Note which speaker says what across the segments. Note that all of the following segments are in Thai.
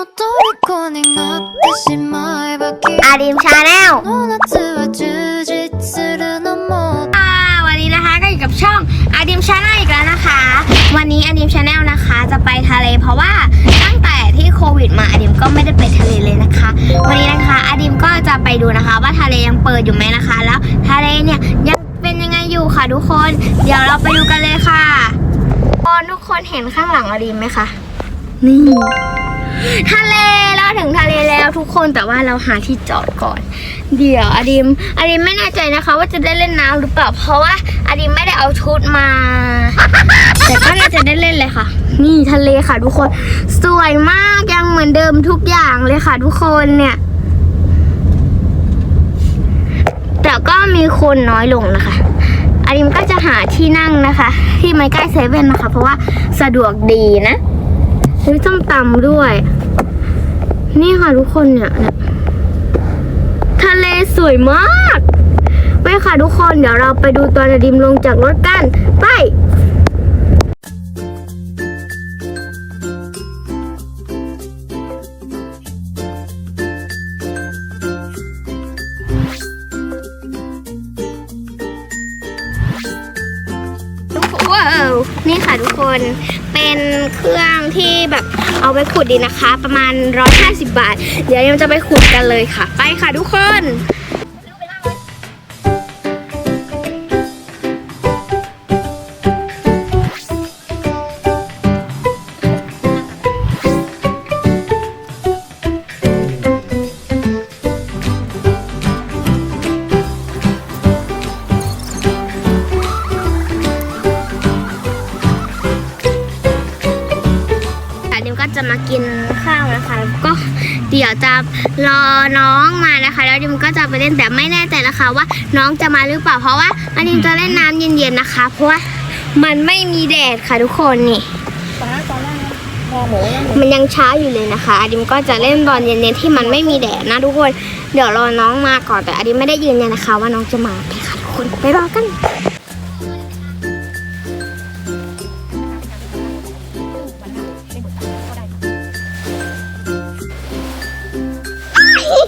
Speaker 1: 虜になってしまえばきっ
Speaker 2: อาดิมชาแนล
Speaker 1: と夏は充実するのも
Speaker 2: วันนี้นะคะก็อยู่กับช่องอาดิมชาแนลอีกแล้วนะคะ วันนี้อาดิมชาแนลนะคะ จะไปทะเล เพราะว่าตั้งแต่ที่โควิดมาอาดิมก็ไม่ได้ไปทะเลเลยนะคะ วันนี้นะคะอาดิมก็จะไปดูนะคะ ว่าทะเลยังเปิดอยู่ไหมนะคะ แล้วทะเลเนี่ยยังเป็นยังไงอยู่ค่ะทุกคน เดี๋ยวเราไปดูกันเลยค่ะตอนทุกคนเห็นข้างหลังอาดิมไหมคะนี่ ทะเลเราถึงทะเลแล้วทุกคนแต่ว่าเราหาที่จอดก่อน เดี๋ยวอดิมอดิมไม่แน่ใจนะคะ ว่าจะได้เล่นน้ำหรือเปล่า เพราะว่าอดิมไม่ได้เอาชุดมา แต่ก็น่าจะได้เล่นเลยค่ะ นี่ทะเลค่ะ ทุกคนสวยมากยังเหมือนเดิมทุกอย่างเลยค่ะ ทุกคนเนี่ย แต่ก็มีคนน้อยลงนะคะอาดิมก็จะหาที่นั่งนะคะ ที่ไม่ใกล้เซเว่นนะคะ เพราะว่าสะดวกดีนะ มีส้มตำด้วย นี่ค่ะทุกคนเนี่ยเนี่ยทะเลสวยมากไปค่ะทุกคนเดี๋ยวเราไปดูตอนอดิมลงจากรถกัน ไปว้าวนี่ค่ะทุกคน เป็นเครื่องที่แบบเอาไปขุดดินนะคะ ประมาณ 150 บาท เดี๋ยวยังจะไปขุดกันเลยค่ะ ไปค่ะทุกคน ก็จะมากินข้าวนะคะ ก็เดี๋ยวจะรอน้องมานะคะ แล้วดิมก็จะไปเล่นแต่ไม่แน่ใจนะคะ ว่าน้องจะมาหรือเปล่าเพราะว่าอันดิมจะเล่นน้ำเย็นๆนะคะ เพราะว่ามันไม่มีแดดค่ะทุกคนนี่มันยังช้าอยู่เลยนะคะอดิมก็จะเล่นตอนเย็นๆที่มันไม่มีแดดนะทุกคน เดี๋ยวรอน้องมาก่อนแต่อดิมไม่ได้ยืนยันนะคะ ว่าน้องจะมาไปค่ะทุกคนไปรอกัน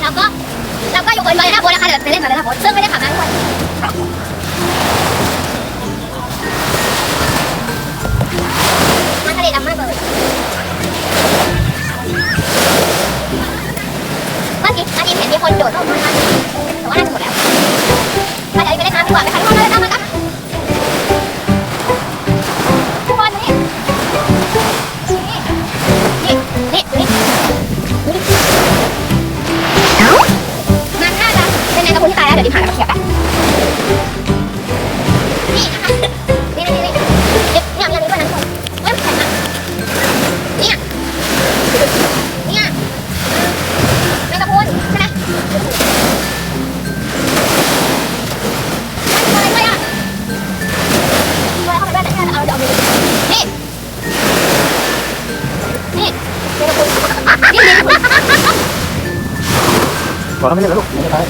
Speaker 2: แล้วก็แล้วก็อยู่บนมาเลนาโบนะคะเดี๋ยวไปเล่นแบบหน้าโบซึ่งไม่ได้ขับนะทุกคนมันทะเลดำมากเลยเมื่อกี้อาทิตย์เห็นมีคนโดดลงมา
Speaker 3: บอกแล้วไม่ใช่เหรอลูกไม่ใช่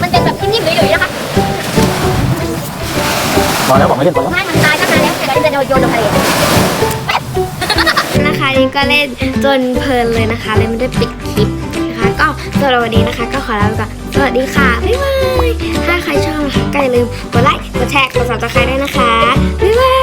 Speaker 2: มันเป็นแบบนิ่มๆหยุยๆนะคะ
Speaker 3: บอกแล้วบอกไม่เล่นบอกแล้ว
Speaker 2: ไม่มันตายตั้งนานแล้วแต่เราจะโยนลงทะเลนะคะนี่ก็เล่นจนเพลินเลยนะคะ เลยไม่ได้ปิดคลิปนะคะ ก็สำหรับวันนี้นะคะ ก็ขอลาไปก่อนสวัสดีค่ะบ๊ายบายถ้าใครชอบนะคะก็อย่าลืมกดไลค์กดแชร์กดซับสไครต์ด้วยนะคะบ๊ายบาย